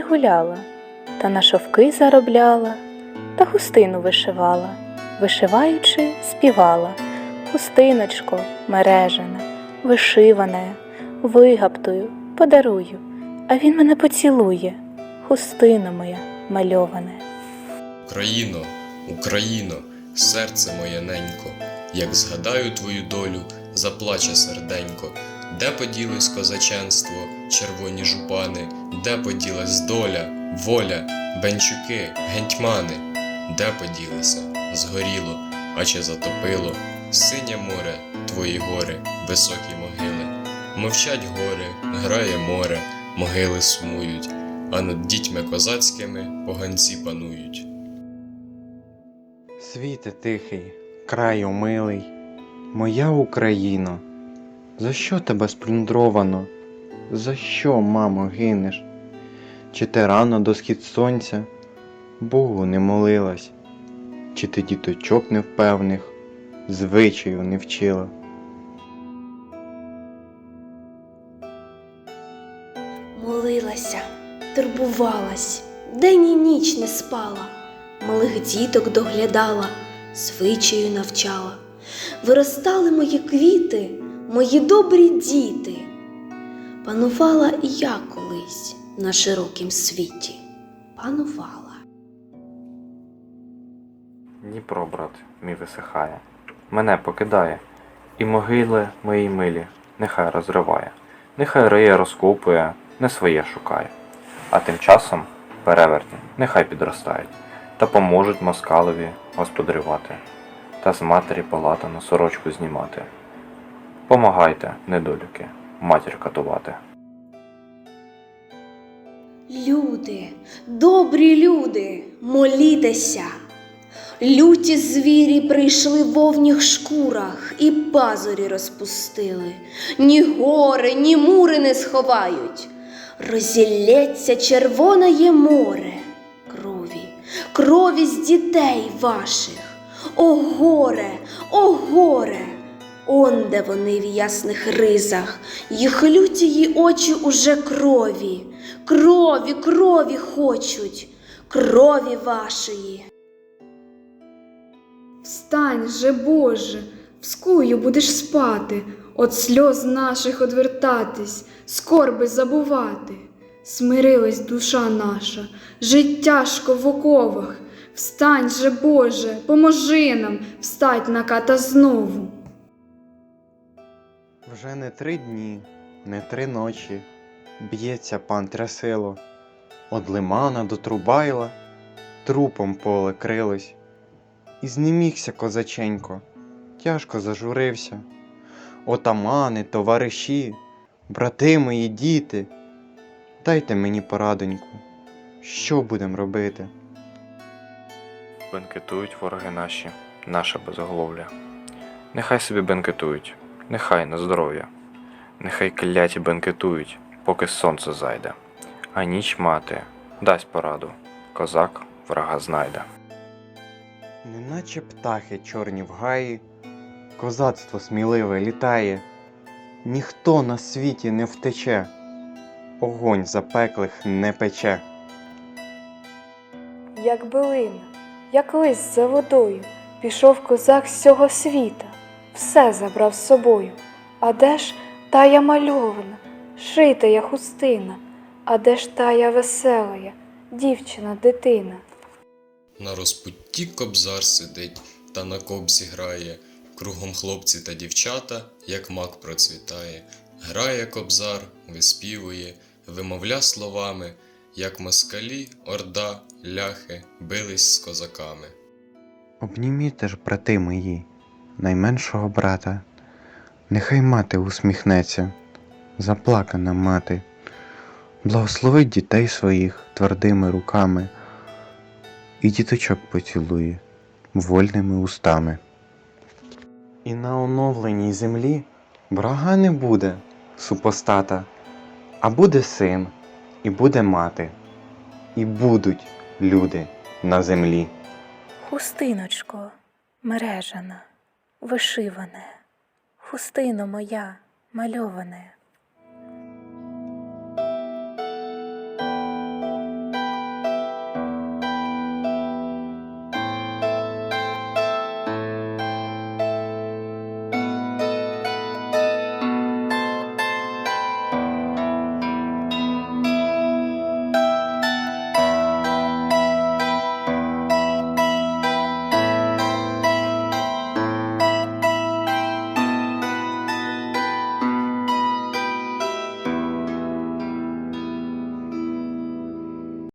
гуляла, та на шовки заробляла, та хустину вишивала, вишиваючи, співала. Хустиночко мережена, вишиване, вигаптую, подарую, а він мене поцілує, хустино моя мальоване. Україно, Україно, серце моє ненько, як згадаю твою долю, заплаче серденько. Де поділось козаченство, червоні жупани, де поділась доля, воля, бенчуки, гетьмани, де поділися, згоріло, а чи затопило, синє море, твої гори, високі могили. Мовчать гори, грає море, могили сумують, а над дітьми козацькими поганці панують. Світе тихий, краю милий, моя Україно, за що тебе сплюндровано? За що, мамо, гинеш? Чи ти рано до схід сонця Богу не молилась, чи ти діточок невпевних, звичаю не вчила? Молилася, турбувалась, день і ніч не спала, малих діток доглядала, звичаю навчала. Виростали мої квіти, мої добрі діти. Панувала і я колись на широкім світі. Панувала. Дніпро, брат, мій висихає, мене покидає, і могили мої милі нехай розриває, нехай риє розкопує, не своє шукає. А тим часом перевертні нехай підростають та поможуть москалові господарювати, та з матері палатану сорочку знімати. Помагайте, недолюки, матір катувати. Люди, добрі люди, молітеся. Люті звірі прийшли в вовніх шкурах і пазурі розпустили. Ні гори, ні мури не сховають. Розілється червоне є море крові, крові з дітей ваших. О горе, о горе! Он де вони в ясних ризах, їх лютії очі уже крові, крові, крові хочуть, крові вашої. Встань же, Боже, вскую будеш спати, От сльоз наших одвертатись, скорби забувати. Смирилась душа наша, жить тяжко в оковах. Встань же, Боже, поможи нам встать на ката знову. Вже не три дні, не три ночі б'ється пан трясило, Од лимана до Трубайла трупом поле крилось. І знемігся козаченько, тяжко зажурився. Отамани, товариші, брати мої діти, дайте мені порадоньку, що будем робити? Бенкетують вороги наші, наше безголовля. Нехай собі бенкетують, нехай на здоров'я. Нехай кляті бенкетують, поки сонце зайде. А ніч мати дасть пораду, козак врага знайде. Неначе птахи чорні в гаї, козацтво сміливе літає, ніхто на світі не втече, огонь запеклих не пече. Як билина, як лист за водою, пішов козак з цього світа, все забрав з собою. А де ж тая мальована, шитая хустина, а де ж тая веселая, дівчина, дитина? На розпутті кобзар сидить та на кобзі грає, кругом хлопці та дівчата, як мак процвітає. Грає кобзар, виспівує, вимовля словами, як москалі, орда, ляхи бились з козаками. Обніміте ж, брати мої, найменшого брата, нехай мати усміхнеться, заплакана мати, благословить дітей своїх твердими руками і діточок поцілує вольними устами. І на оновленій землі врага не буде супостата, а буде син, і буде мати, і будуть люди на землі. Хустиночко, мережана, вишиване, хустино моя, мальоване.